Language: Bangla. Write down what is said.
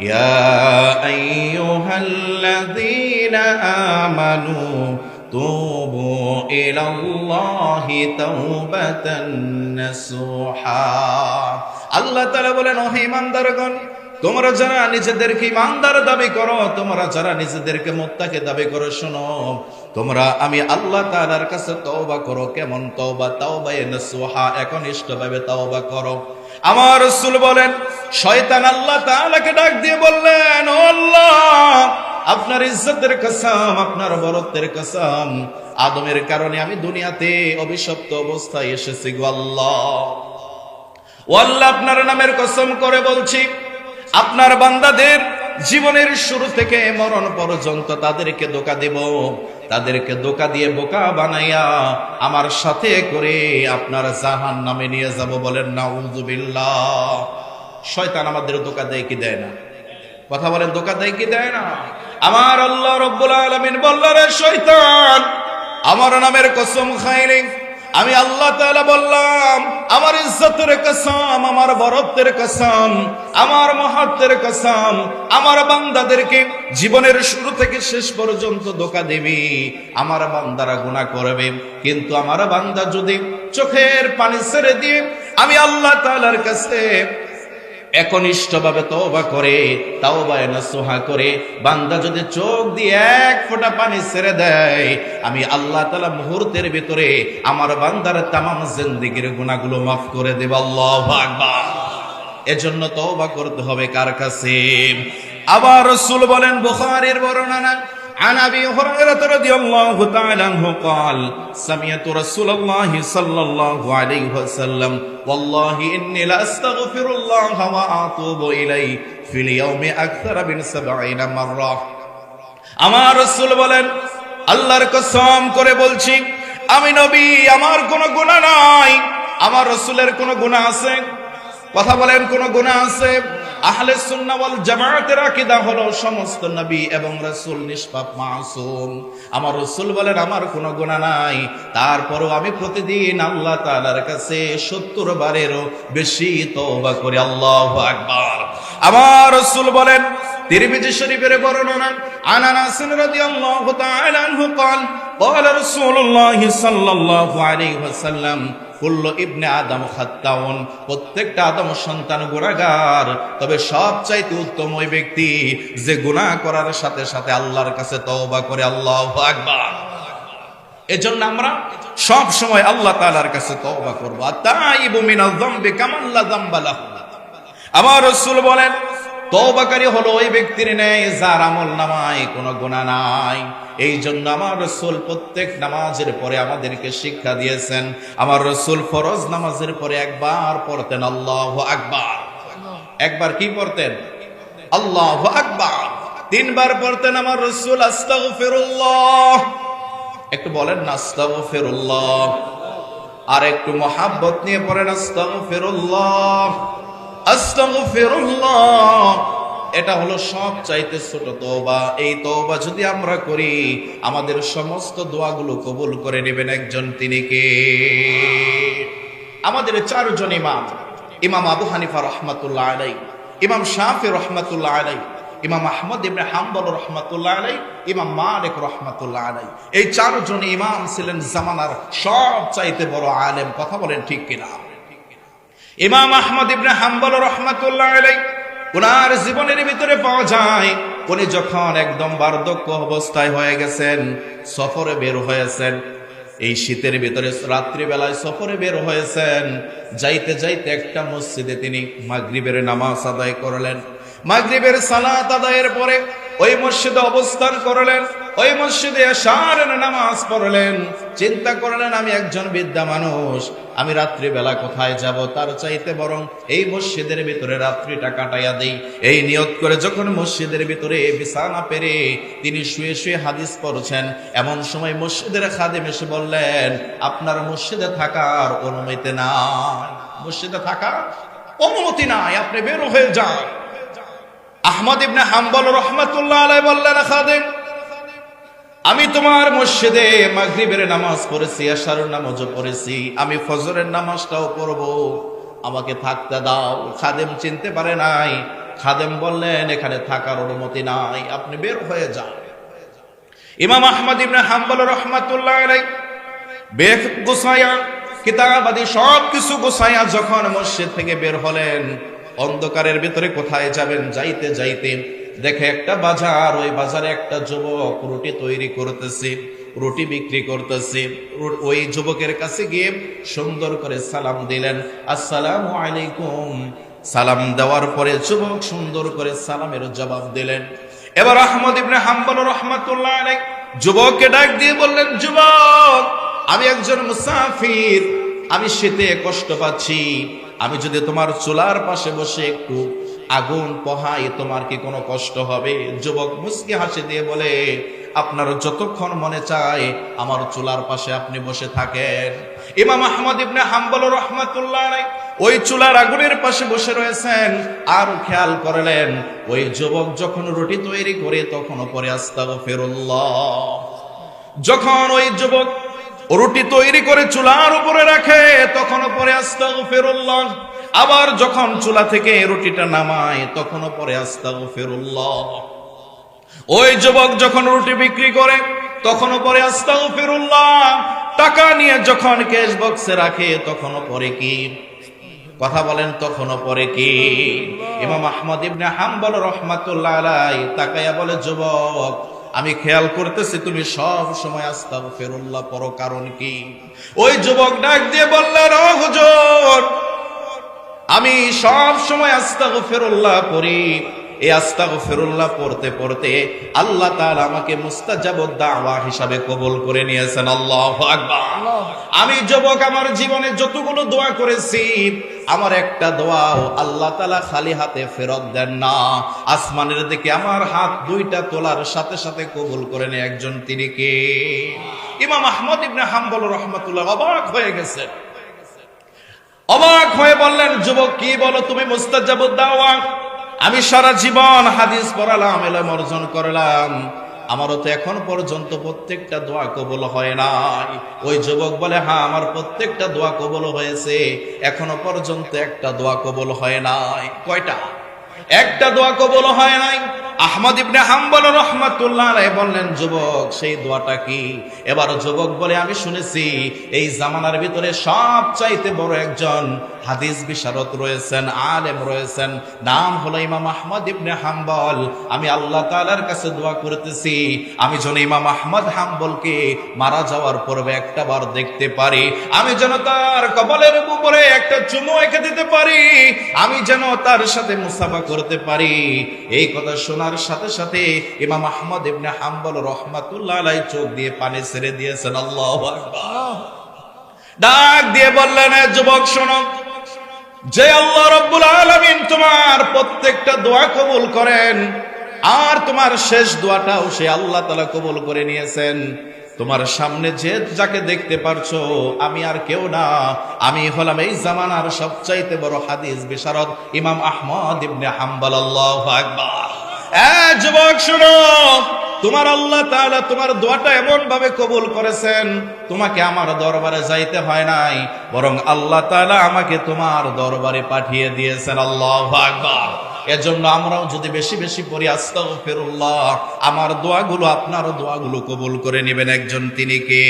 يا أيها الذين آمنوا توبوا إلى الله توبة نصوحا আল্লাহ তাআলা বলেন ও হে ইমানদারগণ তোমরা যারা নিজেদেরকে ইমানদার দাবি করো তোমরা যারা নিজেদেরকে মোত্তাকে দাবি করো শোনো তোমরা আমি আল্লাহ তাআলার কাছে তওবা করো কেমন তওবা তাওবা নসুহা একনিষ্ঠভাবে তওবা করো আমার রাসূল বলেন, শয়তান আল্লাহ তাআলাকে ডাক দিয়ে বললেন আপনার ইজ্জতের কসম, আপনার বরত্বের কসম, আদমের কারণে আমি দুনিয়াতে অভিশপ্ত অবস্থায় এসেছি গো আপনার নামের কসম করে বলছি, আপনার বান্দাদের জীবনের শুরু থেকে মরণ পর্যন্ত তাদেরকে ধোকা দেব। তাদেরকে দোকা দিয়ে বোকা বানাইয়া আমার সাথে করে আপনার জাহান নামে নিয়ে যাব বলেন না উজুবিল্লা শয়তান আমাদের দোকা দেয় কি দেয় না? কথা বলেন দোকা দেয় কি দেয় না? আমার আল্লাহ রব্বুল আলমিন বললেন শয়তান, আমার নামের কসম খাইনি আমি আল্লাহ তাআলা বললাম, আমার ইজ্জতের কসম, আমার বরত্বের কসম, আমার মহাত্মের কসম, আমার বান্দাদেরকে জীবনের শুরু থেকে শেষ পর্যন্ত ধোকা দেবে, আমার বান্দারা গুনাহ করবে। কিন্তু আমার বান্দা যদি চোখের পানি সেরে দিয়ে আমি আল্লাহ তালার কাছে একনিষ্ঠভাবে তওবা করে, তাওবায় নসুহা করে, বান্দা যদি চোখ দিয়ে এক ফোঁটা পানি ছেড়ে দেয়, আমি আল্লাহ তাআলা মুহূর্তের ভিতরে আমার বান্দার তামাম জিন্দেগির গুনাহগুলো মাফ করে দেব। আল্লাহু আকবার। এজন্য তওবা করতে হবে কার কাছে? আবার রাসূল বলেন, বুখারীর বর্ণনা عن ابي هريره رضي الله تعالى عنه قال سمعت رسول الله صلى الله عليه وسلم والله اني لاستغفر الله واتوب اليه في اليوم اكثر من سبعين مره আমার রাসূল বলেন আল্লাহর কসম করে বলছি আমি নবী আমার কোনো গুনাহ নাই আমার রাসূলের কোনো গুনাহ আছে কথা বলেন কোন গুনাহ আছে আহলে সুন্নাহ ওয়াল জামায়াতের আকীদা হলো সমস্ত নবী এবং রাসূল নিষ্পাপ মাসুম আমার রাসূল বলেন আমার কোনো গুনাহ নাই তারপরও আমি প্রতিদিন আল্লাহ তাআলার কাছে 70 বারেরও বেশি তওবা করি আল্লাহু আকবার আমার রাসূল বলেন তিরমিজি শরীফের বর্ণনা আন আনাস রাদিয়াল্লাহু তাআলা আনহু قال قال رسول الله صلى الله عليه وسلم কুল্ল ইবনে আদম খাত্তাউন। প্রত্যেকটা আদম সন্তান গুনাহগার। তবে সবচাইতে উত্তম ওই ব্যক্তি যে গুনাহ করার সাথে সাথে আল্লাহর কাছে তওবা করে আল্লাহু আকবার। এজন্য আমরা সব সময় আল্লাহ তাআলার কাছে তওবা করব। আতাইবু মিনাল যামবি কামান লা যামবা লাহু। আমার রাসূল বলেন তওবাকারী হলো ওই ব্যক্তির ন্যায়, যার আমল নামায় কোনো গুণা নাই। এই জন্য আমার রসুল প্রত্যেক নামাজের পরে আমাদেরকে শিক্ষা দিয়েছেন, আমার রসুল ফরজ নামাজের পরে একবার পড়তেন আল্লাহ আকবার। একবার কি পড়তেন? আল্লাহ আকবার। তিনবার পড়তেন আমার রসুল, আস্তাগফিরুল্লাহ। একটু বলেন না, আস্তাগফিরুল্লাহ। আর একটু মহাব্বত নিয়ে পড়েন আস্তাগফিরুল্লাহ আস্তাগফিরুল্লাহ। এটা হলো সব চাইতে ছোট তওবা। এই তওবা যদি আমরা করি, আমাদের সমস্ত দোয়াগুলো কবুল করে নেবেন একজন তিনি কে? আমাদের চারজন ইমাম। ইমাম আবু হানিফা রহমাতুল্লাহ আলাই ইমাম শাফি রহমাতুল্লাহ আলাই ইমাম আহমদ ইবনে হাম্বল রহমাতুল্লাহ আলাই ইমাম মালিক রহমাতুল্লাহ আলাই এই চারজন ইমাম ছিলেন জামানার সব চাইতে বড় আলেম। কথা বলেন ঠিক কিনা? ইমাম আহমদ ইবনে হাম্বল রহমাতুল্লাহ ওনার জীবনের ভিতরে পাওয়া যায়, উনি যখন একদম বার্ধক্য অবস্থায় হয়ে গেছেন, সফরে বের হয়েছেন, এই শীতের ভিতরে রাত্রিবেলায় সফরে বের হয়েছেন, যাইতে যাইতে একটা মসজিদে তিনি মাগরিবের নামাজ আদায় করলেন। মাগরিবের সালাত আদায়ের পরে ওই মসজিদে অবস্থান করলেন ওই মসজিদে আসার নামাজ পড়লেন। চিন্তা করলেন, আমি একজন বিদ্যা মানুষ। আমি রাত্রিবেলা কোথায় যাব? তার চাইতে বরং এই মসজিদের ভিতরে রাত্রিটা কাটাইয়া দেই। এই নিয়ত করে যখন মসজিদের ভিতরে বিছানা পেরে তিনি শুয়ে শুয়ে হাদিস পড়ছেন, এমন সময় মসজিদের খাদেম এসে বললেন, আপনার মসজিদে থাকার অনুমতি নাই। মসজিদে থাকার অনুমতি নাই, আপনি বের হয়ে যান। আহমদ ইবনে হাম্বল রহমাতুল্লাহ আলাই বললেন, খাদেম আমি তোমার মসজিদে মাগরিবের নামাজ পড়েছি, আশারের নামাজও পড়েছি, আমি ফজরের নামাজটাও পড়ব। আমাকে থাকতে দাও। খাদেম চিনতে পারে নাই। খাদেম বললেন, এখানে থাকার অনুমতি নাই, আপনি বের হয়ে যান। ইমাম আহমদ ইবনে হাম্বল রহমাতুল্লাহ বেখ গোসাইয়া কিতাবাদি সব কিছু গোসাইয়া যখন মসজিদ থেকে বের হলেন, অন্ধকারের ভিতরে কোথায় যাবেন? যাইতে যাইতে দেখে, একটা বাজার ওই বাজারে একটা যুবক রুটি তৈরি করতেছে, রুটি বিক্রি করতেছে। ওই যুবকের কাছে গিয়ে সুন্দর করে সালাম দিলেন, আসসালাম আলাইকুম। সালাম দেওয়ার পরে যুবক সুন্দর করে সালামের জবাব দিলেন। এবার আহমদ ইবনে হাম্বল রহমাতুল্লাহ আলাই যুবককে ডাক দিয়ে বললেন, যুবক, আমি একজন মুসাফির, আমি শীতে কষ্ট পাচ্ছি। আমি যদি তোমার চুলার পাশে বসে একটু আগুন পোহাই তোমার কি কোনো কষ্ট হবে? যুবক মুসকি হাসি দিয়ে বলে, আপনার যতক্ষণ মনে চায়, আমার চুলার পাশে আপনি বসে থাকেন। ইমাম আহমদ ইবনে হাম্বল রহমাতুল্লাহ ওই চুলার আগুনের পাশে বসে রয়েছেন। আর খেয়াল করলেন, ওই যুবক যখন রুটি তৈরি করে তখন পরে আস্তাগ ফেরুল্লাহ যখন ওই যুবক রুটি তৈরি করে চুলার উপরে রাখে তখন পরে আস্তাগ ফেরুল্লাহ আবার যখন চুলা থেকে রুটিটা নামায়, তখনও পরে আস্তাগ ফেরুল্লাহ ওই যুবক যখন রুটি বিক্রি করে, তখনও পরে আস্তাগ ফেরুল্লাহ টাকা নিয়ে যখন ক্যাশ বক্সে রাখে, তখনও পরে কি? কথা বলেন, তখনও পরে কি? ইমাম আহমদ ইবনে হাম্বল রহমাতুল্লাহ আলাই তাকায়া বলে, যুবক, আমি খেয়াল করতেছি, তুমি সব সময় আস্তাগ ফেরুল্লাহ পড়ো কারণ কি? ওই যুবক ডাক দিয়ে বললেন হুজুর আমি সব সময় আস্তাগ ফেরুল্লাহ পড়ি এই আস্তাগ ফেরুল্লাহ পড়তে পড়তে আল্লাহ তাআলা আমাকে মুস্তাজাব দাওয়া হিসাবে কবুল করে নিয়েছেন। আল্লাহ আমি যুবক, আমার জীবনে যতগুলো দোয়া করেছি, আমার একটা দোয়াও আল্লাহ তালা খালি হাতে ফেরত দেন না। আসমানের দিকে আমার হাত দুইটা তোলার সাথে সাথে কবুল করে নেয় একজন। তিনি কে? ইমাম আহমদ ইবনে হাম্বল রহমাতুল্লাহ অবাক হয়ে গেছেন। অবাক হয়ে বললেন, যুবক কি বলো? তুমি আমি সারা জীবন হাদিস পড়ালাম, এলাম, অর্জন করলাম। আমারও তো এখন পর্যন্ত প্রত্যেকটা দোয়া কবল হয় নাই। ওই যুবক বলে হ্যাঁ আমার প্রত্যেকটা দোয়া কবল হয়েছে। এখনও পর্যন্ত একটা দোয়া কবল হয় নাই। কয়টা? একটা দোয়া কবল হয় নাই। আহমদ ইবনে হাম্বল রহমাতুল্লাহ বললেন, যুবক, সেই দোয়াটা কি? এবার যুবক বলে, আমি শুনেছি, এই জামানার ভিতরে সব চাইতে বড় একজন হাদিস বিশারদ রয়েছেন, আলেম রয়েছেন। নাম হলো ইমাম আহমদ ইবনে হাম্বল। আমি আল্লাহ তাআলার কাছে দোয়া করতেছি, আমি যেন ইমাম আহমদ হাম্বলকে মারা যাওয়ার পূর্বে একটা বার দেখতে পারি। আমি যেন তার কবলের উপরে একটা চুমু এঁকে দিতে পারি। আমি যেন তার সাথে মুসাফা করতে পারি। এই কথা শোনার সাথে সাথে ইমাম আহমদ ইবনে হাম্বল রহমাতুল্লাহ আলাই চোখ দিয়ে পানি ছেড়ে দিয়েছেন। আল্লাহ ডাক দিয়ে বললেন যুবক, শোনো। যে আল্লাহ রব্বুল আলামিন তোমার প্রত্যেকটা দোয়া কবুল করেন, আর তোমার শেষ দোয়াটাও সে আল্লাহ তাআলা কবুল করে নিয়েছেন। তোমার সামনে যে যাকে দেখতে পারছ, আমি আর কেউ না। আমি হলাম এই জামানার সবচাইতে বড় হাদিস বিশারদ ইমাম আহমদ ইবনে হাম্বল, আল্লাহু যুবক, শুনো। তোমার আল্লাহ তাআলা তোমার দোয়াটা এমন ভাবে কবুল করেছেন, তোমাকে আমার দরবারে যাইতে হয় নাই, বরং আল্লাহ তাআলা আমাকে তোমার দরবারে পাঠিয়ে দিয়েছেন। আল্লাহ এজন্য আমরাও যদি বেশি বেশি পড়ি, আস্তাগফিরুল্লাহ, আমার দোয়াগুলো আপনার দোয়াগুলো কবুল করে নেবেন একজন তিনি কে?